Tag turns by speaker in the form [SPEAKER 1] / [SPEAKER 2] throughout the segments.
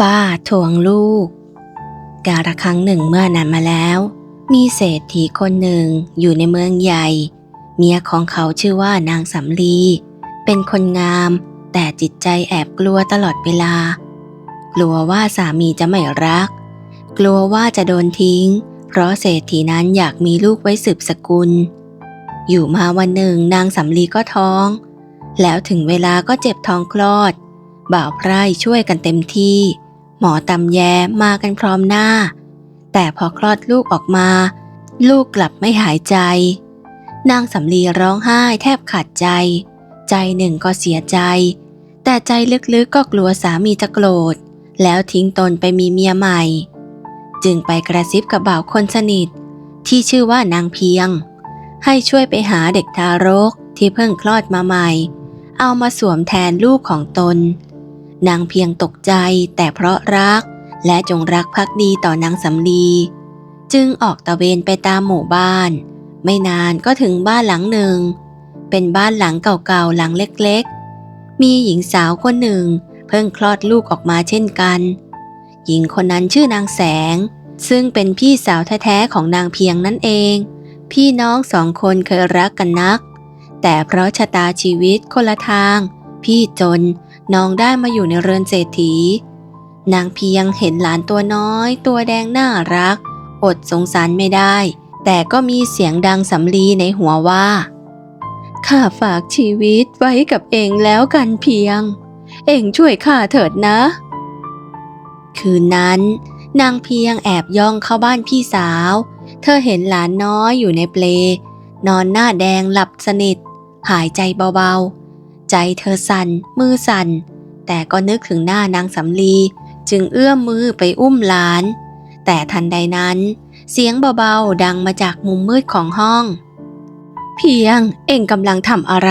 [SPEAKER 1] บ้าทวงลูก กาละครั้งหนึ่งเมื่อนานมาแล้ว มีเศรษฐีคนหนึ่งอยู่ในเมืองใหญ่ เมียของเขาชื่อว่านางสำลี เป็นคนงาม แต่จิตใจแอบกลัวตลอดเวลา กลัวว่าสามีจะไม่รัก กลัวว่าจะโดนทิ้ง เพราะเศรษฐีนั้นอยากมีลูกไว้สืบสกุล อยู่มาวันหนึ่งนางสำลีก็ท้อง แล้วถึงเวลาก็เจ็บท้องคลอด บ่าวไพร่ช่วยกันเต็มที่ หมอตำแยมากันพร้อมหน้า แต่พอคลอดลูกออกมา ลูกกลับไม่หายใจ นางสำลีร้องไห้แทบขาดใจ ใจหนึ่งก็เสียใจ แต่ใจลึกๆก็กลัวสามีจะโกรธ แล้วทิ้งตนไปมีเมียใหม่ จึงไปกระซิบกับบ่าวคนสนิท ที่ชื่อว่านางเพียง ให้ช่วยไปหาเด็กทารกที่เพิ่งคลอดมาใหม่เอามาสวมแทนลูกของตน นางเพียงตกใจแต่เพราะรัก และจงรักภักดีต่อนางสำลี จึงออกตะเวนไปตามหมู่บ้าน ไม่นานก็ถึงบ้านหลังหนึ่ง เป็นบ้านหลังเก่าๆหลังเล็กๆ มีหญิงสาวคนหนึ่ง เพิ่งคลอดลูกออกมาเช่นกัน หญิงคนนั้นชื่อนางแสง ซึ่งเป็นพี่สาวแท้ๆของนางเพียงนั่นเอง พี่น้องสองคนเคยรักกันนัก แต่เพราะชะตาชีวิตคนละทาง พี่จน น้องได้มาอยู่ในเรือนเศรษฐี นางเพียงเห็นหลานตัวน้อย ตัวแดงน่ารัก อดสงสารไม่ได้ แต่ก็มีเสียงดังสำลีในหัวว่า ข้าฝากชีวิตไว้กับเองแล้วกันเพียง เองช่วยข้าเถิดนะ คืนนั้น นางเพียงแอบย่องเข้าบ้านพี่สาว เธอเห็นหลานน้อยอยู่ในเปลนอนหน้าแดงหลับสนิท หายใจเบาๆ ใจเธอสั่นมือสั่นแต่ก็นึกถึงหน้านางสำลี จึงเอื้อมมือไปอุ้มหลาน แต่ทันใดนั้น เสียงเบาๆดังมาจากมุมมืดของห้อง เพียงเอ็งกำลังทำอะไร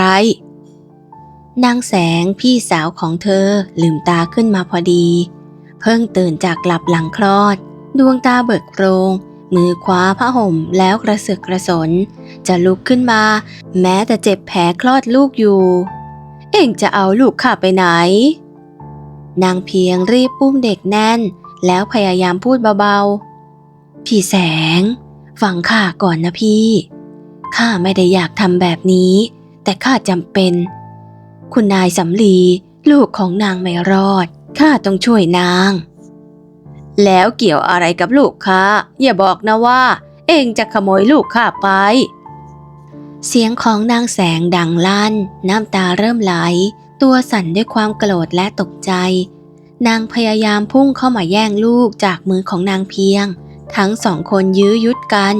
[SPEAKER 1] นางแสงพี่สาวของเธอลืมตาขึ้นมาพอดี เพิ่งตื่นจากหลับหลังคลอด ดวงตาเบิกโพรงมือคว้าผ้าห่มแล้วกระเสือกกระสน จะลุกขึ้นมา แม้แต่เจ็บแผลคลอดลูกอยู่ เอ็งจะเอาลูกข้าไปไหน นางเพียงรีบอุ้มเด็กแน่น แล้วพยายามพูดเบาๆ พี่แสง ฟังข้าก่อนนะพี่ ข้าไม่ได้อยากทำแบบนี้ แต่ข้าจำเป็น คุณนายสำลี ลูกของนางไม่รอด ข้าต้องช่วยนาง แล้วเกี่ยวอะไรกับลูกข้าอย่าบอกนะว่า เองจะขโมยลูกข้าไป เสียงของนางแสงดังลั่น น้ำตาเริ่มไหล ตัวสั่นด้วยความโกรธและตกใจ นางพยายามพุ่งเข้ามาแย่งลูกจากมือของนางเพียง ทั้งสองคนยื้อยุดกัน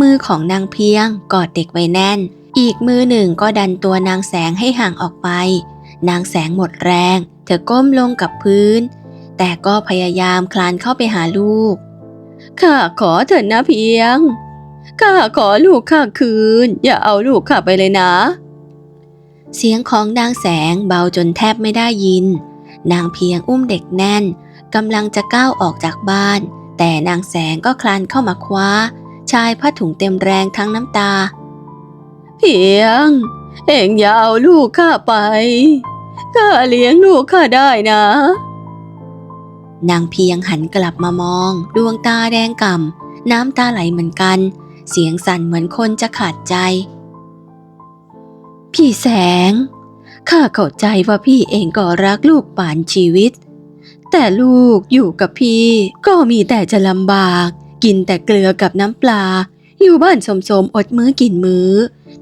[SPEAKER 1] มือของนางเพียงกอดเด็กไว้แน่น อีกมือหนึ่งก็ดันตัวนางแสงให้ห่างออกไป นางแสงหมดแรง เธอก้มลงกับพื้น แต่ก็พยายามคลานเข้าไปหาลูกข้าขอเถิดนะเพียง ข้าขอลูกข้าคืน อย่าเอาลูกข้าไปเลยนะ เสียงของนางแสงเบาจนแทบไม่ได้ยิน นางเพียงอุ้มเด็กแน่นกำลังจะก้าวออกจากบ้าน แต่นางแสงก็คลานเข้ามาคว้า ชายผ้าถุงเต็มแรงทั้งน้ำตา เพียง เอ็งอย่าเอาลูกข้าไปข้าเลี้ยงลูกข้าได้นะ นางเพียงหันกลับมามอง ดวงตาแดงก่ำน้ำตาไหลเหมือนกัน เสียงสั่นเหมือนคนจะขาดใจ พี่แสง ข้าเข้าใจว่าพี่เองก็รักลูกป่านชีวิต แต่ลูกอยู่กับพี่ก็มีแต่จะลำบาก กินแต่เกลือกับน้ำปลา อยู่บ้านสมสมๆอดมื้อกินมื้อ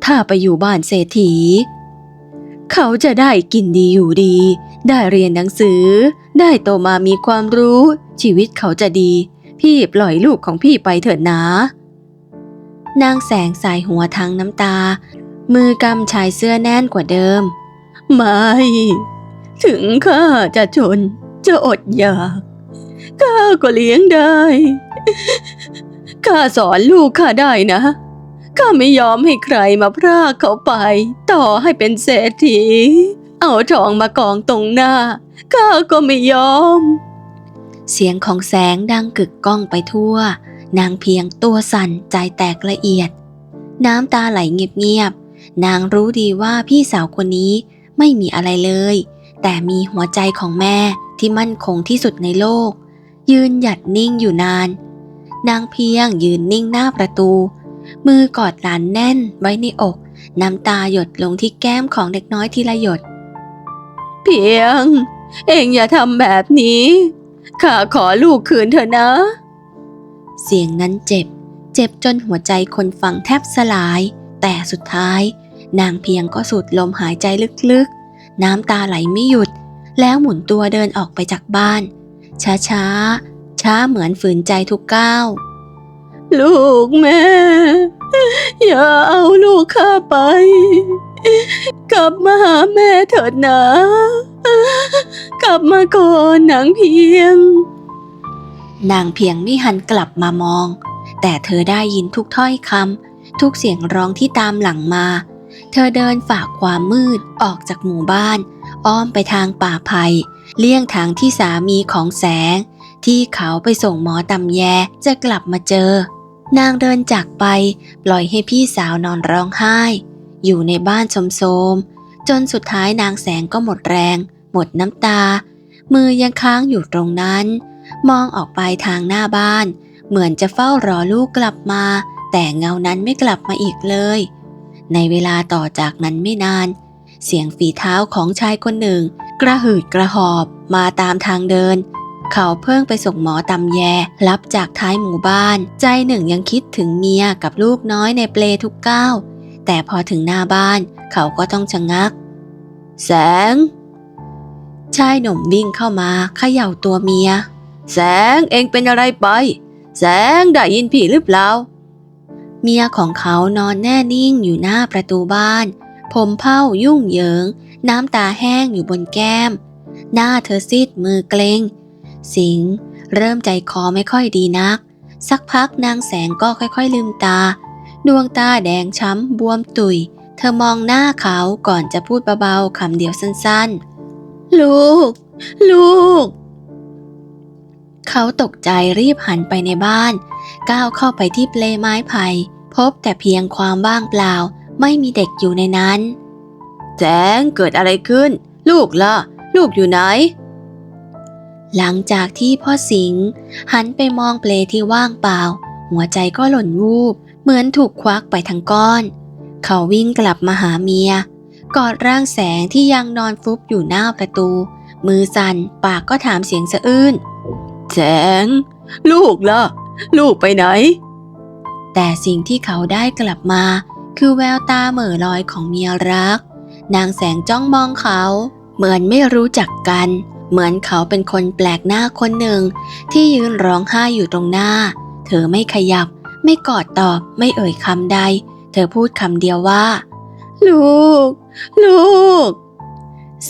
[SPEAKER 1] ถ้าไปอยู่บ้านเศรษฐี เขาจะได้กินดีอยู่ดี ได้เรียนหนังสือ ได้โตมามีความรู้ ชีวิตเขาจะดี พี่ปล่อยลูกของพี่ไปเถิดนะ นางแสงสายหัวทั้งน้ำตา มือกำชายเสื้อแน่นกว่าเดิม ไม่ ถึงข้าจะจน จะอดอยาก ข้าก็เลี้ยงได้ ข้าสอนลูกข้าได้นะข้าไม่ยอมให้ใครมาพรากเขาไป ต่อให้เป็นเศรษฐี เอาทองมากองตรงหน้า ข้าก็ไม่ยอม เสียงของแสงดังกึกก้องไปทั่ว นางเพียงตัวสั่นใจแตกละเอียด น้ำตาไหลเงียบๆ นางรู้ดีว่าพี่สาวคนนี้ไม่มีอะไรเลย แต่มีหัวใจของแม่ที่มั่นคงที่สุดในโลก ยืนหยัดนิ่งอยู่นาน นางเพียงยืนนิ่งหน้าประตู มือกอดหลานแน่นไว้ในอก น้ำตาหยดลงที่แก้มของเด็กน้อยทีละหยด เพียง เองอย่าทำแบบนี้ ข้าขอลูกคืนเถอะนะ เสียงนั้นเจ็บ เจ็บจนหัวใจคนฟังแทบสลาย แต่สุดท้าย นางเพียงก็สูดลมหายใจลึกๆ น้ำตาไหลไม่หยุด แล้วหมุนตัวเดินออกไปจากบ้าน ช้าช้าๆช้าเหมือนฝืนใจทุกก้าว ลูกแม่ อย่าเอาลูกข้าไป กลับมาหาแม่เถิดนะ กลับมาก่อนนางเพียง นางเพียงไม่หันกลับมามอง แต่เธอได้ยินทุกถ้อยคำทุกเสียงร้องที่ตามหลังมา เธอเดินฝ่าความมืดออกจากหมู่บ้าน อ้อมไปทางป่าไผ่เลี่ยงทางที่สามีของแสง ที่เขาไปส่งหมอตำแยจะกลับมาเจอ นางเดินจากไป ปล่อยให้พี่สาวนอนร้องไห้ อยู่ในบ้านชมโทรมจนสุดท้ายนางแสงก็หมดแรง หมดน้ำตา มือยังค้างอยู่ตรงนั้น มองออกไปทางหน้าบ้าน เหมือนจะเฝ้ารอลูกกลับมา แต่เงานั้นไม่กลับมาอีกเลย ในเวลาต่อจากนั้นไม่นาน เสียงฝีเท้าของชายคนหนึ่ง กระหืดกระหอบมาตามทางเดิน เขาเพิ่งไปส่งหมอตำแยรับจากท้ายหมู่บ้าน ใจหนึ่งยังคิดถึงเมียกับลูกน้อยในเปลทุกก้าวแต่พอถึงหน้าบ้านเขาก็ต้องชะงัก แสง ชายหนุ่มวิ่งเข้ามาเขย่าตัวเมีย แสงเองเป็นอะไรไป แสงได้ยินพี่หรือเปล่า เมียของเขานอนแน่นิ่งอยู่หน้าประตูบ้าน ผมเผ้ายุ่งเหยิง น้ำตาแห้งอยู่บนแก้ม หน้าเธอซีดมือเกรงสิงเริ่มใจคอไม่ค่อยดีนัก สักพักนางแสงก็ค่อยๆลืมตา ดวงตาแดงช้ำบวมตุย เธอมองหน้าเขาก่อนจะพูดเบาๆคำเดียวสั้นๆ ลูก ลูก เขาตกใจรีบหันไปในบ้าน ก้าวเข้าไปที่เปลไม้ไผ่พบแต่เพียงความว่างเปล่า ไม่มีเด็กอยู่ในนั้น แจ้งเกิดอะไรขึ้น ลูกล่ะ ลูกอยู่ไหน หลังจากที่พ่อสิงห์หันไปมองเปลที่ว่างเปล่า หัวใจก็หล่นวูบ เหมือนถูกควักไปทั้งก้อน เขาวิ่งกลับมาหาเมีย กอดร่างแสงที่ยังนอนฟุบอยู่หน้าประตู มือสั่นปากก็ถามเสียงสะอื้น แสงลูกล่ะ ลูกไปไหน แต่สิ่งที่เขาได้กลับมา คือแววตาเหม่อลอยของเมียรัก นางแสงจ้องมองเขา เหมือนไม่รู้จักกัน เหมือนเขาเป็นคนแปลกหน้าคนหนึ่ง ที่ยืนร้องไห้อยู่ตรงหน้า เธอไม่ขยับ ไม่กอดตอบไม่เอ่ยคำใด เธอพูดคำเดียวว่า ลูก ลูก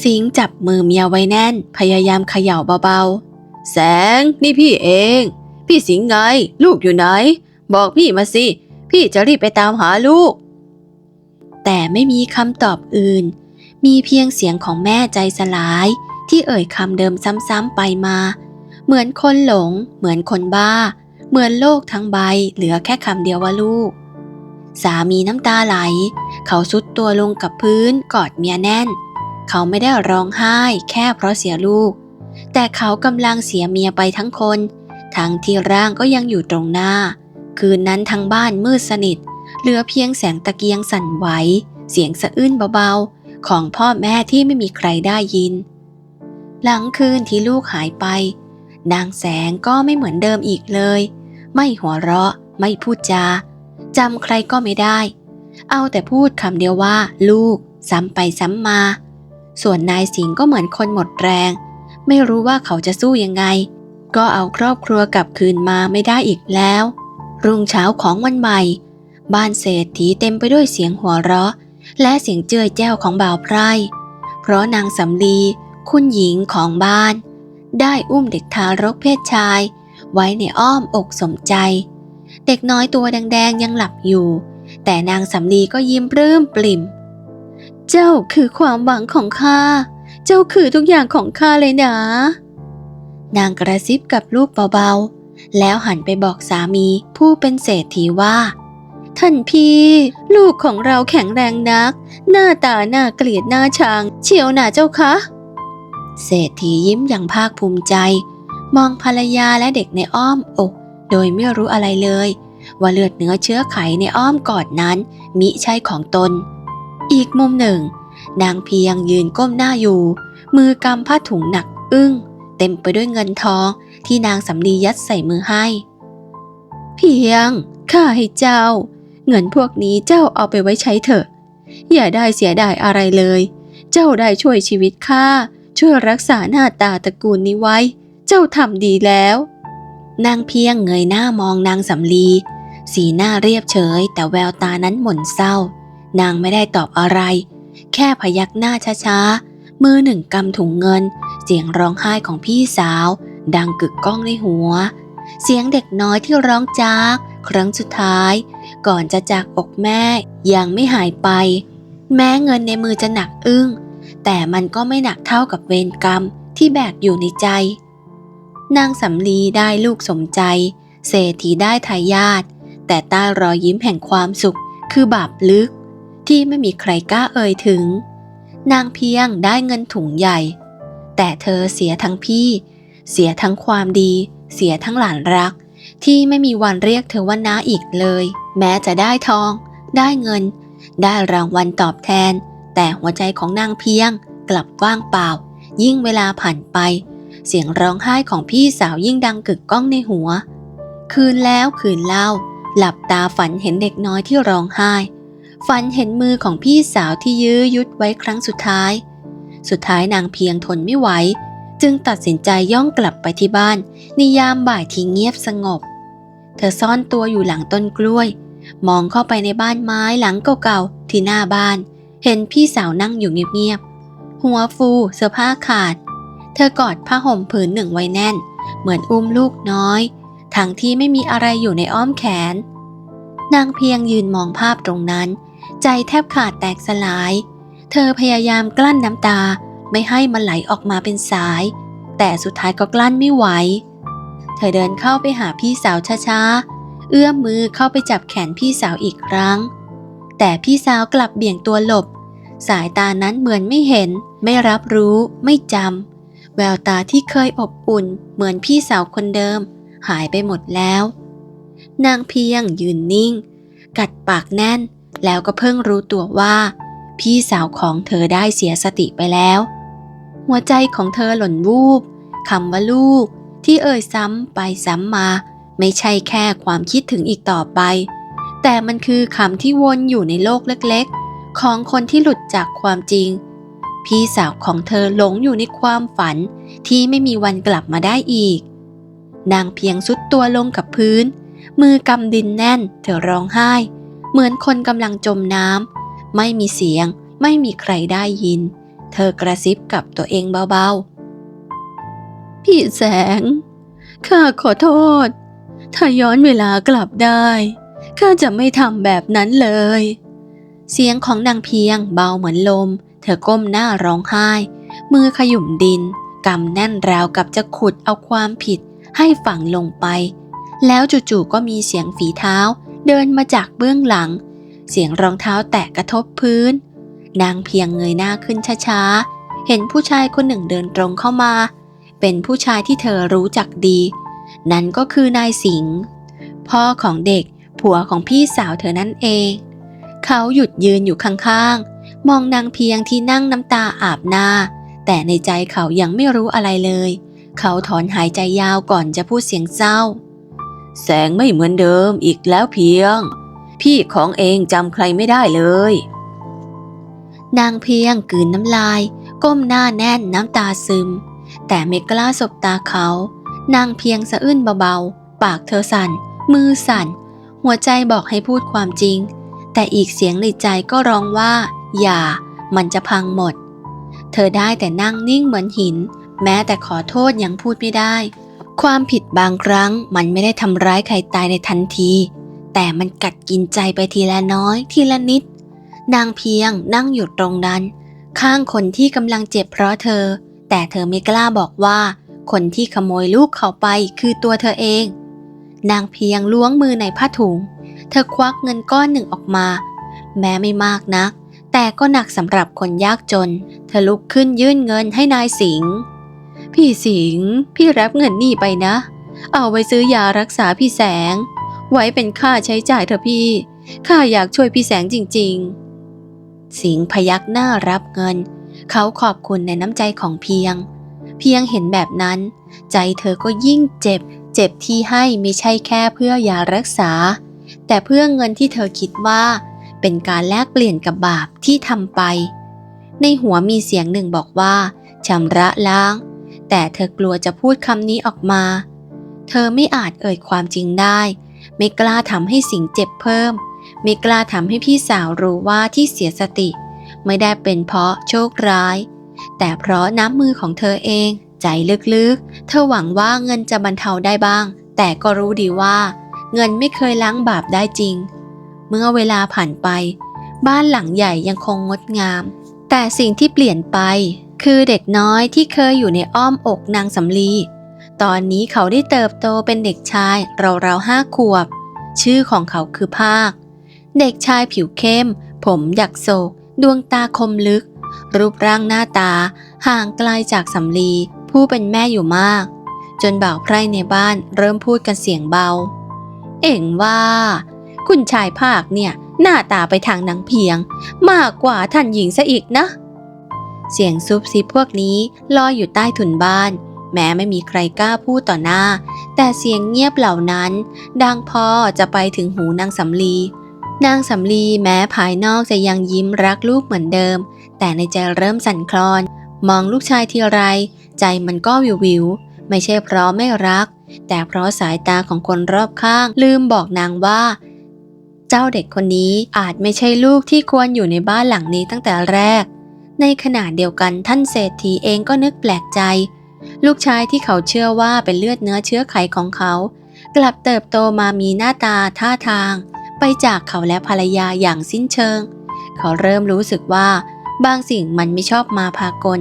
[SPEAKER 1] สิงจับมือเมียไว้แน่น พยายามเขย่าเบาๆ แสงนี่พี่เอง พี่สิงไง ลูกอยู่ไหน บอกพี่มาสิ พี่จะรีบไปตามหาลูก แต่ไม่มีคำตอบอื่น มีเพียงเสียงของแม่ใจสลาย ที่เอ่ยคำเดิมซ้ำๆไปมา เหมือนคนหลง เหมือนคนบ้า เหมือนโลกทั้งใบ เหลือแค่คำเดียวว่าลูก สามีน้ำตาไหล เขาสุดตัวลงกับพื้นกอดเมียแน่น เขาไม่ได้ร้องไห้ แค่เพราะเสียลูก แต่เขากำลังเสียเมียไปทั้งคน ทั้งที่ร่างก็ยังอยู่ตรงหน้า คืนนั้นทั้งบ้านมืดสนิท เหลือเพียงแสงตะเกียงสั่นไหว เสียงสะอื้นเบาๆ ของพ่อแม่ที่ไม่มีใครได้ยิน หลังคืนที่ลูกหายไป นางแสงก็ไม่เหมือนเดิมอีกเลย ไม่หัวเราะ ไม่พูดจาจำใครก็ไม่ได้ เอาแต่พูดคำเดียวว่า ลูก ซ้ำไปซ้ำมา ส่วนนายสิงห์ก็เหมือนคนหมดแรง ไม่รู้ว่าเขาจะสู้ยังไง ก็เอาครอบครัวกลับคืนมาไม่ได้อีกแล้ว รุ่งเช้าของวันใหม่ บ้านเศรษฐีเต็มไปด้วยเสียงหัวเราะ และเสียงเจือแจ้วของบ่าวไพร่ เพราะนางสำลี คุณหญิงของบ้าน ได้อุ้มเด็กทารกเพศชาย ไว้ในอ้อมอกสมใจ เด็กน้อยตัวแดงๆยังหลับอยู่ แต่นางสำลีก็ยิ้มปลื้มปลิ่ม เจ้าคือความหวังของข้า เจ้าคือทุกอย่างของข้าเลยนะ นางกระซิบกับลูกเบาๆ แล้วหันไปบอกสามีผู้เป็นเศรษฐีว่า ท่านพี่ ลูกของเราแข็งแรงนัก หน้าตาหน้าเกลียดหน้าชัง เชียวหนาเจ้าคะ เศรษฐียิ้มอย่างภาคภูมิใจ มองภรรยาและเด็กในอ้อมอก โดยไม่รู้อะไรเลย ว่าเลือดเนื้อเชื้อไขในอ้อมกอดนั้น มิใช่ของตน อีกมุมหนึ่ง นางเพียงยืนก้มหน้าอยู่ มือกำผ้าถุงหนักอึ้ง เต็มไปด้วยเงินทองที่นางสำลียัดใส่มือให้ เพียงข้าให้เจ้า เงินพวกนี้เจ้าเอาไปไว้ใช้เถอะ อย่าได้เสียดายอะไรเลย เจ้าได้ช่วยชีวิตข้าช่วยรักษาหน้าตาตระกูลนี้ไว้ เจ้าทำดีแล้ว นางเพียงเงยหน้ามองนางสำลี สีหน้าเรียบเฉย แต่แววตานั้นหม่นเศร้า นางไม่ได้ตอบอะไร แค่พยักหน้าช้าๆ มือหนึ่งกำถุงเงิน เสียงร้องไห้ของพี่สาว ดังกึกก้องในหัว เสียงเด็กน้อยที่ร้องจาก ครั้งสุดท้าย ก่อนจะจากอกแม่ยังไม่หายไป แม้เงินในมือจะหนักอึ้ง แต่มันก็ไม่หนักเท่ากับเวรกรรมที่แบกอยู่ในใจ นางสำลีได้ลูกสมใจ เศรษฐีได้ทายาทแต่ใต้รอยยิ้มแห่งความสุขคือบาปลึก ที่ไม่มีใครกล้าเอ่ยถึง นางเพียงได้เงินถุงใหญ่ แต่เธอเสียทั้งพี่ เสียทั้งความดี เสียทั้งหลานรัก ที่ไม่มีวันเรียกเธอว่าน้าอีกเลย แม้จะได้ทอง ได้เงิน ได้รางวัลตอบแทน แต่หัวใจของนางเพียงกลับว่างเปล่า ยิ่งเวลาผ่านไป เสียงร้องไห้ของพี่สาวยิ่งดังกึกก้องในหัว คืนแล้วคืนเล่า หลับตาฝันเห็นเด็กน้อยที่ร้องไห้ ฝันเห็นมือของพี่สาวที่ยื้อยุดไว้ครั้งสุดท้าย สุดท้ายนางเพียงทนไม่ไหว จึงตัดสินใจย่องกลับไปที่บ้านในยามบ่ายที่เงียบสงบ เธอซ่อนตัวอยู่หลังต้นกล้วย มองเข้าไปในบ้านไม้หลังเก่าๆที่หน้าบ้าน เห็นพี่สาวนั่งอยู่เงียบๆหัวฟูเสื้อผ้าขาด เธอกอดผ้าห่มผืนหนึ่งไว้แน่น เหมือนอุ้มลูกน้อย ทั้งที่ไม่มีอะไรอยู่ในอ้อมแขนนางเพียงยืนมองภาพตรงนั้น ใจแทบขาดแตกสลาย เธอพยายามกลั้นน้ำตาไม่ให้มันไหลออกมาเป็นสาย แต่สุดท้ายก็กลั้นไม่ไหว เธอเดินเข้าไปหาพี่สาวช้าๆ เอื้อมมือเข้าไปจับแขนพี่สาวอีกครั้ง แต่พี่สาวกลับเบี่ยงตัวหลบ สายตานั้นเหมือนไม่เห็น ไม่รับรู้ ไม่จำ แววตาที่เคยอบอุ่น เหมือนพี่สาวคนเดิม หายไปหมดแล้ว นางเพียงยืนนิ่ง กัดปากแน่น แล้วก็เพิ่งรู้ตัวว่า พี่สาวของเธอได้เสียสติไปแล้ว หัวใจของเธอหล่นวูบคำว่าลูก ที่เอ่ยซ้ำไปซ้ำมา ไม่ใช่แค่ความคิดถึงอีกต่อไป แต่มันคือคำที่วนอยู่ในโลกเล็กๆ ของคนที่หลุดจากความจริง พี่สาวของเธอหลงอยู่ในความฝันที่ไม่มีวันกลับมาได้อีก นางเพียงสุดตัวลงกับพื้น มือกำดินแน่น เธอร้องไห้ เหมือนคนกำลังจมน้ำไม่มีเสียง ไม่มีใครได้ยิน เธอกระซิบกับตัวเองเบาๆ พี่แสง ข้าขอโทษ ถ้าย้อนเวลากลับได้ ข้าจะไม่ทำแบบนั้นเลย เสียงของนางเพียงเบาเหมือนลม เธอก้มหน้าร้องไห้ มือขยุ่มดินกำแน่นราวกับจะขุดเอาความผิดให้ฝังลงไป แล้วจู่ๆก็มีเสียงฝีเท้า เดินมาจากเบื้องหลัง เสียงรองเท้าแตะกระทบพื้น นางเพียงเงยหน้าขึ้นช้าๆ เห็นผู้ชายคนหนึ่งเดินตรงเข้ามา เป็นผู้ชายที่เธอรู้จักดี นั่นก็คือนายสิงห์พ่อของเด็กผัวของพี่สาวเธอนั่นเอง เขาหยุดยืนอยู่ข้างๆ มองนางเพียงที่นั่งน้ำตาอาบหน้า แต่ในใจเขายังไม่รู้อะไรเลย เขาถอนหายใจยาวก่อนจะพูดเสียงเศร้า แสงไม่เหมือนเดิมอีกแล้วเพียง พี่ของเองจำใครไม่ได้เลย นางเพียงกลืนน้ำลาย ก้มหน้าแน่นน้ำตาซึม แต่ไม่กล้าสบตาเขา นางเพียงสะอื้นเบาๆ ปากเธอสั่น มือสั่น หัวใจบอกให้พูดความจริง แต่อีกเสียงในใจก็ร้องว่า อย่า มันจะพังหมด เธอได้แต่นั่งนิ่งเหมือนหิน แม้แต่ขอโทษยังพูดไม่ได้ ความผิดบางครั้งมันไม่ได้ทำร้ายใครตายในทันที แต่มันกัดกินใจไปทีละน้อย ทีละนิด นางเพียงนั่งอยู่ตรงนั้น ข้างคนที่กำลังเจ็บเพราะเธอ แต่เธอไม่กล้าบอกว่า คนที่ขโมยลูกเขาไปคือตัวเธอเอง นางเพียงล้วงมือในผ้าถุง เธอควักเงินก้อนหนึ่งออกมา แม้ไม่มากนัก แต่ก็หนักสำหรับคนยากจน เธอลุกขึ้นยื่นเงินให้นายสิงห์ พี่สิงห์พี่รับเงินนี่ไปนะ เอาไว้ซื้อยารักษาพี่แสง ไว้เป็นค่าใช้จ่ายเถอะพี่ ข้าอยากช่วยพี่แสงจริง ๆ สิงห์พยักหน้ารับเงิน เขาขอบคุณในน้ำใจของเพียง เพียงเห็นแบบนั้น ใจเธอก็ยิ่งเจ็บ เจ็บที่ให้ไม่ใช่แค่เพื่อยารักษา แต่เพื่อเงินที่เธอคิดว่า เป็นการแลกเปลี่ยนกับบาปที่ทำไป ในหัวมีเสียงหนึ่งบอกว่าชำระล้าง แต่เธอกลัวจะพูดคำนี้ออกมา เธอไม่อาจเอ่ยความจริงได้ ไม่กล้าทำให้สิงเจ็บเพิ่ม ไม่กล้าทำให้พี่สาวรู้ว่าที่เสียสติ ไม่ได้เป็นเพราะโชคร้าย แต่เพราะน้ำมือของเธอเอง ใจลึกๆ เธอหวังว่าเงินจะบรรเทาได้บ้าง แต่ก็รู้ดีว่า เงินไม่เคยล้างบาปได้จริง เมื่อเวลาผ่านไป บ้านหลังใหญ่ยังคงงดงาม แต่สิ่งที่เปลี่ยนไป คือเด็กน้อยที่เคยอยู่ในอ้อมอกนางสำลี ตอนนี้เขาได้เติบโตเป็นเด็กชายราวๆห้าขวบ ชื่อของเขาคือภาค เด็กชายผิวเข้ม ผมหยักโศก ดวงตาคมลึก รูปร่างหน้าตา ห่างไกลจากสำลี ผู้เป็นแม่อยู่มาก จนบ่าวไพร่ในบ้านเริ่มพูดกันเสียงเบา เอ็งว่า คุณชายภาคเนี่ยหน้าตาไปทางนางเพียง มากกว่าท่านหญิงซะอีกนะ เสียงซุบซิบพวกนี้ลอยอยู่ใต้ถุนบ้าน แม้ไม่มีใครกล้าพูดต่อหน้า แต่เสียงเงียบเหล่านั้น ดังพอจะไปถึงหูนางสำลี นางสำลีแม้ภายนอกจะยังยิ้มรักลูกเหมือนเดิม แต่ในใจเริ่มสั่นคลอน มองลูกชายทีไร ใจมันก็วิววิว ไม่ใช่เพราะไม่รัก แต่เพราะสายตาของคนรอบข้างลืมบอกนางว่าเจ้าเด็กคนนี้อาจไม่ใช่ลูกที่ควรอยู่ในบ้านหลังนี้ตั้งแต่แรก ในขณะเดียวกันท่านเศรษฐีเองก็นึกแปลกใจ ลูกชายที่เขาเชื่อว่าเป็นเลือดเนื้อเชื้อไขของเขา กลับเติบโตมามีหน้าตาท่าทาง ไปจากเขาและภรรยาอย่างสิ้นเชิง เขาเริ่มรู้สึกว่า บางสิ่งมันไม่ชอบมาพากล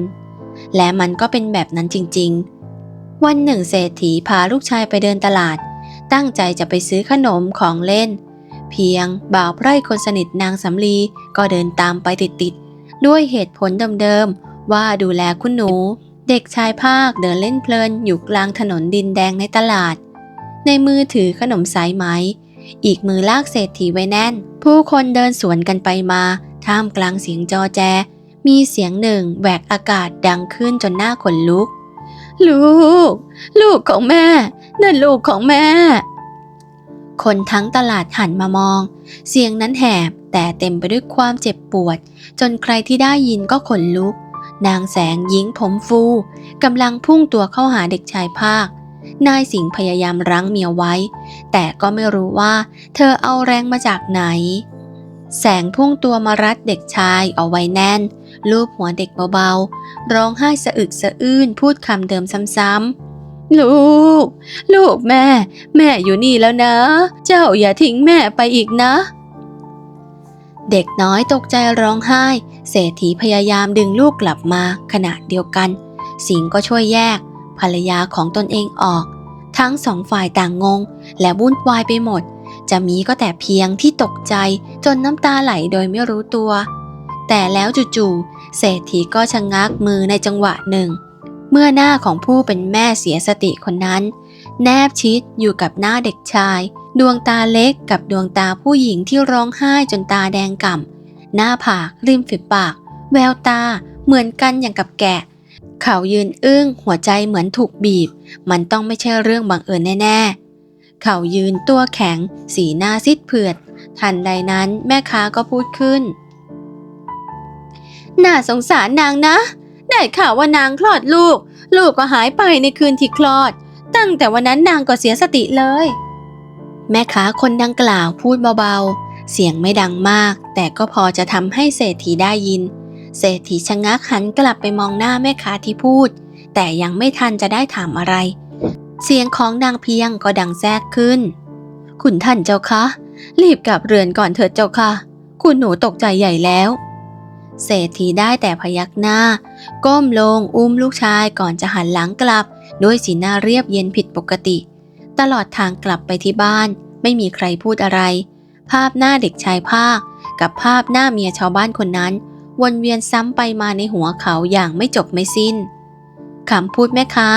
[SPEAKER 1] และมันก็เป็นแบบนั้นจริง ๆ วันหนึ่งเศรษฐีพาลูกชายไปเดินตลาด ตั้งใจจะไปซื้อขนมของเล่น เพียงบ่าวไพร่คนสนิทนางสำลีก็เดินตามไปติดๆ ด้วยเหตุผลเดิมๆ ว่าดูแลคุณหนู เด็กชายภาคเดินเล่นเพลินอยู่กลางถนนดินแดงในตลาด ในมือถือขนมสายไหม อีกมือลากเศรษฐีไว้แน่น ผู้คนเดินสวนกันไปมา ท่ามกลางเสียงจอแจ มีเสียงหนึ่งแหวกอากาศดังขึ้นจนหน้าขนลุก ลูก ลูกของแม่ นั่นลูกของแม่ คนทั้งตลาดหันมามอง เสียงนั้นแหบ แต่เต็มไปด้วยความเจ็บปวด จนใครที่ได้ยินก็ขนลุก นางแสงหญิงผมฟูกำลังพุ่งตัวเข้าหาเด็กชายภาคนายสิงพยายามรั้งเมียไว้ แต่ก็ไม่รู้ว่า เธอเอาแรงมาจากไหน แสงพุ่งตัวมารัดเด็กชายเอาไว้แน่น ลูบหัวเด็กเบาๆ ร้องไห้สะอึกสะอื้นพูดคำเดิมซ้ำๆลูก ลูกแม่ แม่อยู่นี่แล้วนะ เจ้าอย่าทิ้งแม่ไปอีกนะ เด็กน้อยตกใจร้องไห้ เศรษฐีพยายามดึงลูกกลับมาขณะเดียวกัน สิงก็ช่วยแยก ภรรยาของตนเองออก ทั้งสองฝ่ายต่างงง และวุ่นวายไปหมด จะมีก็แต่เพียงที่ตกใจจนน้ำตาไหลโดยไม่รู้ตัว แต่แล้วจู่ๆเศรษฐีก็ชะงักมือในจังหวะหนึ่ง เมื่อหน้าของผู้เป็นแม่เสียสติคนนั้น แนบชิดอยู่กับหน้าเด็กชาย ดวงตาเล็กกับดวงตาผู้หญิงที่ร้องไห้จนตาแดงก่ำ หน้าผาก ริมฝีปาก แววตา เหมือนกันอย่างกับแกะ เขายืนอึ้ง หัวใจเหมือนถูกบีบ มันต้องไม่ใช่เรื่องบังเอิญแน่ ๆ เขายืนตัวแข็ง สีหน้าซิดเผือด ทันใดนั้นแม่ค้าก็พูดขึ้น น่าสงสารนางนะ ได้ข่าวว่านางคลอดลูก ลูกก็หายไปในคืนที่คลอด ตั้งแต่วันนั้นนางก็เสียสติเลย แม่ค้าคนดังกล่าวพูดเบาๆ เสียงไม่ดังมาก แต่ก็พอจะทำให้เศรษฐีได้ยิน เศรษฐีชะงักหันกลับไปมองหน้าแม่ค้าที่พูด แต่ยังไม่ทันจะได้ถามอะไร เสียงของนางเพียงก็ดังแทรกขึ้น คุณท่านเจ้าคะ รีบกลับเรือนก่อนเถิดเจ้าค่ะ คุณหนูตกใจใหญ่แล้ว เศรษฐีได้แต่พยักหน้า ก้มลงอุ้มลูกชายก่อนจะหันหลังกลับ ด้วยสีหน้าเรียบเย็นผิดปกติ ตลอดทางกลับไปที่บ้าน ไม่มีใครพูดอะไร ภาพหน้าเด็กชายภาค กับภาพหน้าเมียชาวบ้านคนนั้น วนเวียนซ้ำไปมาในหัวเขาอย่างไม่จบไม่สิ้นคำพูดแม่ค้า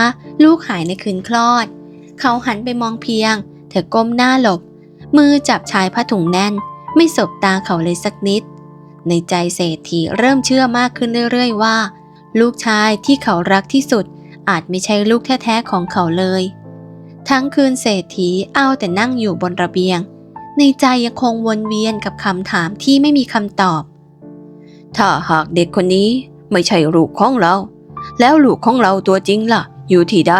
[SPEAKER 1] ลูกหายในคืนคลอด เขาหันไปมองเพียง เธอก้มหน้าหลบ มือจับชายผ้าถุงแน่น ไม่สบตาเขาเลยสักนิด ในใจเศรษฐีเริ่มเชื่อมากขึ้นเรื่อยๆว่า ลูกชายที่เขารักที่สุด อาจไม่ใช่ลูกแท้ๆของเขาเลย ทั้งคืนเศรษฐีเอาแต่นั่งอยู่บนระเบียง ในใจยังคงวนเวียนกับคำถามที่ไม่มีคำตอบ ถ้าหากเด็กคนนี้ไม่ใช่ลูกของเรา แล้วลูกของเราตัวจริงล่ะ อยู่ที่ใด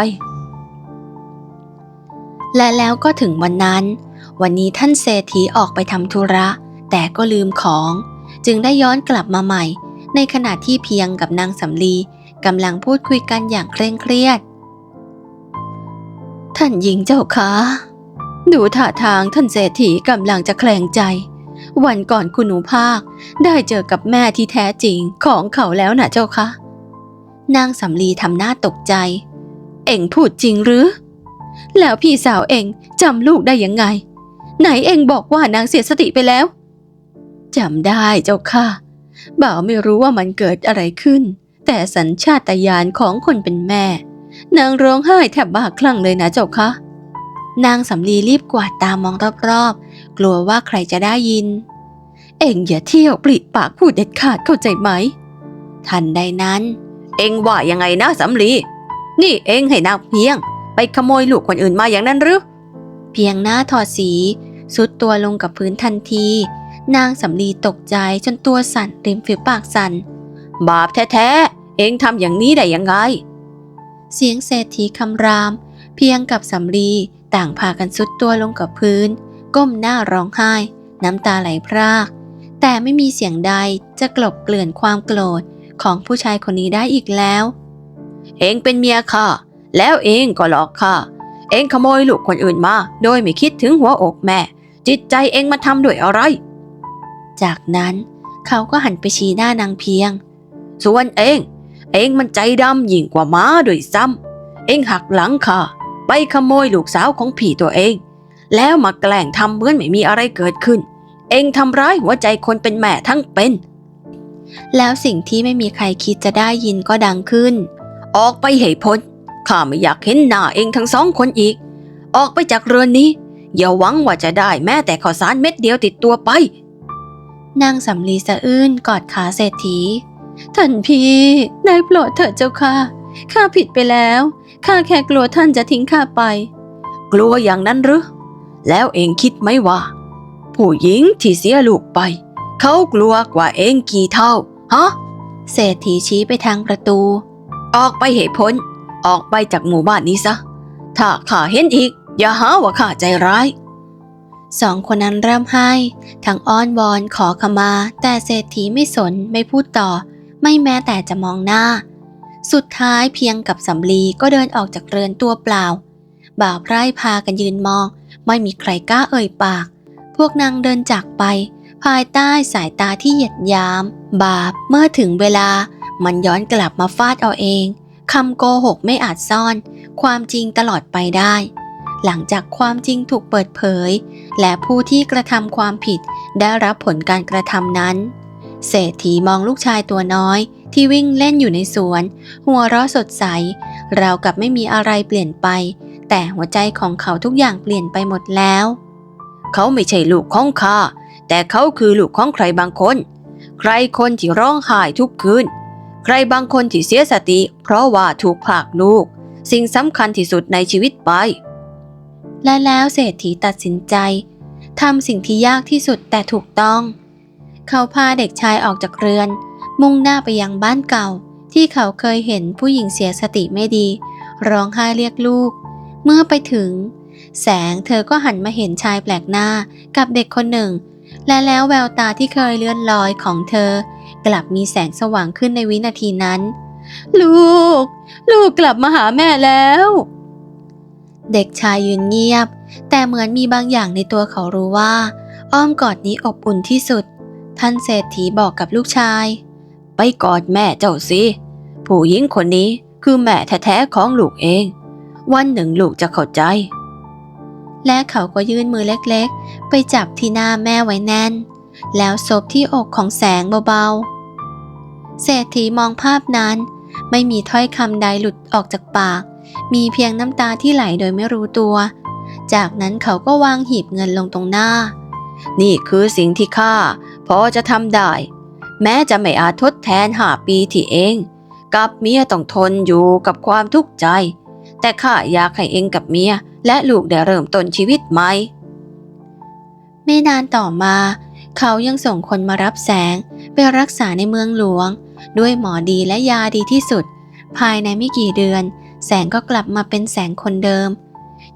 [SPEAKER 1] และแล้วก็ถึงวันนั้น วันนี้ท่านเศรษฐีออกไปทำธุระ แต่ก็ลืมของ จึงได้ย้อนกลับมาใหม่ ในขณะที่เพียงกับนางสำลีกำลังพูดคุยกันอย่างเคร่งเครียด ท่านหญิงเจ้าคะดูท่าทางท่านเศรษฐีกำลังจะแคลงใจ วันก่อนคุณหนูภาคได้เจอกับแม่ที่แท้จริงของเขาแล้วนะเจ้าคะนางสำลีทำหน้าตกใจ เอ็งพูดจริงหรือ แล้วพี่สาวเอ็งจำลูกได้ยังไง ไหนเอ็งบอกว่านางเสียสติไปแล้วจำได้เจ้าค่ะบ่าวไม่รู้ว่ามันเกิดอะไรขึ้น แต่สัญชาตญาณของคนเป็นแม่ นางร้องไห้แทบบ้าคลั่งเลยนะเจ้าคะ นางสำลีรีบกวาดตามองรอบๆ กลัวว่าใครจะได้ยิน เอ็งอย่าเที่ยวปริปากพูดเด็ดขาดเข้าใจไหม ทันใดนั้น เอ็งว่ายังไงนะสำลี นี่เอ็งให้นางเพียง ไปขโมยลูกคนอื่นมาอย่างนั้นหรือ เพียงหน้าถอดสีสุดตัวลงกับพื้นทันที นางสำลีตกใจจนตัวสั่นริมฝีปากสั่นบาปแท้ๆ เอ็งทำอย่างนี้ได้ยังไง เสียงเศรษฐีคำราม เพียงกับสำลีต่างพากันสุดตัวลงกับพื้น ก้มหน้าร้องไห้ น้ำตาไหลพราก แต่ไม่มีเสียงใดจะกลบเกลื่อนความโกรธของผู้ชายคนนี้ได้อีกแล้ว เองเป็นเมียข้าแล้วเองก็หลอกข้าเองขโมยลูกคนอื่นมา โดยไม่คิดถึงหัวอกแม่ จิตใจเองมาทำด้วยอะไร จากนั้นเขาก็หันไปชี้หน้านางเพียง ส่วนเอง เองมันใจดำยิ่งกว่าม้าด้วยซ้ำเองหักหลังข้าไปขโมยลูกสาวของพี่ตัวเอง แล้วมาแกล้งทำเหมือนไม่มีอะไรเกิดขึ้น เองทำร้ายหัวใจคนเป็นแม่ทั้งเป็น แล้วสิ่งที่ไม่มีใครคิดจะได้ยินก็ดังขึ้น ออกไปให้พ้นข้าไม่อยากเห็นหน้าเองทั้งสองคนอีก ออกไปจากเรือนนี้ อย่าหวังว่าจะได้แม้แต่ข้าวสารเม็ดเดียวติดตัวไปนางสำลีสะอื้นกอดขาเศรษฐี ท่านพี่ได้โปรดเถิดเจ้าค่ะ ข้าผิดไปแล้ว ข้าแค่กลัวท่านจะทิ้งข้าไป กลัวอย่างนั้นหรือ แล้วเองคิดไหมว่า ผู้หญิงที่เสียลูกไป เขากลัวกว่าเองกี่เท่า ฮะ เศรษฐีชี้ไปทางประตู ออกไปเหตุผลออกไปจากหมู่บ้านนี้ซะ ถ้าข้าเห็นอีก อย่าหาว่าข้าใจร้ายสองคนนั้นเริ่มให้ ทั้งอ้อนวอนขอขมา แต่เศรษฐีไม่สนไม่พูดต่อ ไม่แม้แต่จะมองหน้า สุดท้ายเพียงกับสำลีก็เดินออกจากเรือนตัวเปล่า บ่าวไพร่พากันยืนมอง ไม่มีใครกล้าเอ่ยปาก พวกนางเดินจากไป ภายใต้สายตาที่เหยียดยาม บาปเมื่อถึงเวลา มันย้อนกลับมาฟาดเอาเองคำโกหกไม่อาจซ่อน ความจริงตลอดไปได้ หลังจากความจริงถูกเปิดเผย และผู้ที่กระทำความผิดได้รับผลการกระทำนั้น เศรษฐีมองลูกชายตัวน้อย ที่วิ่งเล่นอยู่ในสวน หัวเราะสดใส ราวกับไม่มีอะไรเปลี่ยนไป แต่หัวใจของเขาทุกอย่างเปลี่ยนไปหมดแล้ว เขาไม่ใช่ลูกของข้าแต่เขาคือลูกของใครบางคน ใครคนที่ร้องไห้ทุกคืนใครบางคนที่เสียสติ เพราะว่าถูกผลากลูก สิ่งสำคัญที่สุดในชีวิตไป และแล้วเศรษฐีตัดสินใจทำสิ่งที่ยากที่สุดแต่ถูกต้อง เขาพาเด็กชายออกจากเรือน มุ่งหน้าไปยังบ้านเก่า ที่เขาเคยเห็นผู้หญิงเสียสติไม่ดี ร้องไห้เรียกลูก เมื่อไปถึง แสงเธอก็หันมาเห็นชายแปลกหน้ากับเด็กคนหนึ่ง และแล้วแววตาที่เคยเลื่อนลอยของเธอ กลับมีแสงสว่างขึ้นในวินาทีนั้น ลูก ลูกกลับมาหาแม่แล้ว เด็กชายยืนเงียบ แต่เหมือนมีบางอย่างในตัวเขารู้ว่า อ้อมกอดนี้อบอุ่นที่สุด ท่านเศรษฐีบอกกับลูกชาย ไปกอดแม่เจ้าสิ ผู้หญิงคนนี้คือแม่แท้ๆของลูกเอง วันหนึ่งลูกจะเข้าใจ และเขาก็ยื่นมือเล็กๆ ไปจับที่หน้าแม่ไว้แน่น แล้วซบที่อกของแสงเบาๆ เศรษฐีมองภาพนั้น ไม่มีถ้อยคำใดหลุดออกจากปาก มีเพียงน้ำตาที่ไหลโดยไม่รู้ตัว จากนั้นเขาก็วางหีบเงินลงตรงหน้า นี่คือสิ่งที่ข้า พอจะทำได้ แม้จะไม่อาจทดแทนหาปีที่เอง กับเมียต้องทนอยู่กับความทุกข์ใจ แต่ข้าอยากให้เองกับเมียและลูกได้เริ่มต้นชีวิตใหม่ไม่นานต่อมา เขายังส่งคนมารับแสงไปรักษาในเมืองหลวง ด้วยหมอดีและยาดีที่สุด ภายในไม่กี่เดือน แสงก็กลับมาเป็นแสงคนเดิม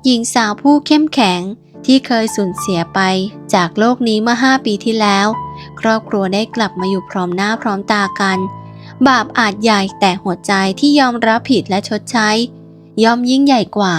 [SPEAKER 1] หญิงสาวผู้เข้มแข็งที่เคยสูญเสียไปจากโลกนี้เมื่อห้าปีที่แล้ว ครอบครัวได้กลับมาอยู่พร้อมหน้าพร้อมตากัน บาปอาจใหญ่แต่หัวใจที่ยอมรับผิดและชดใช้ ย่อมยิ่งใหญ่กว่า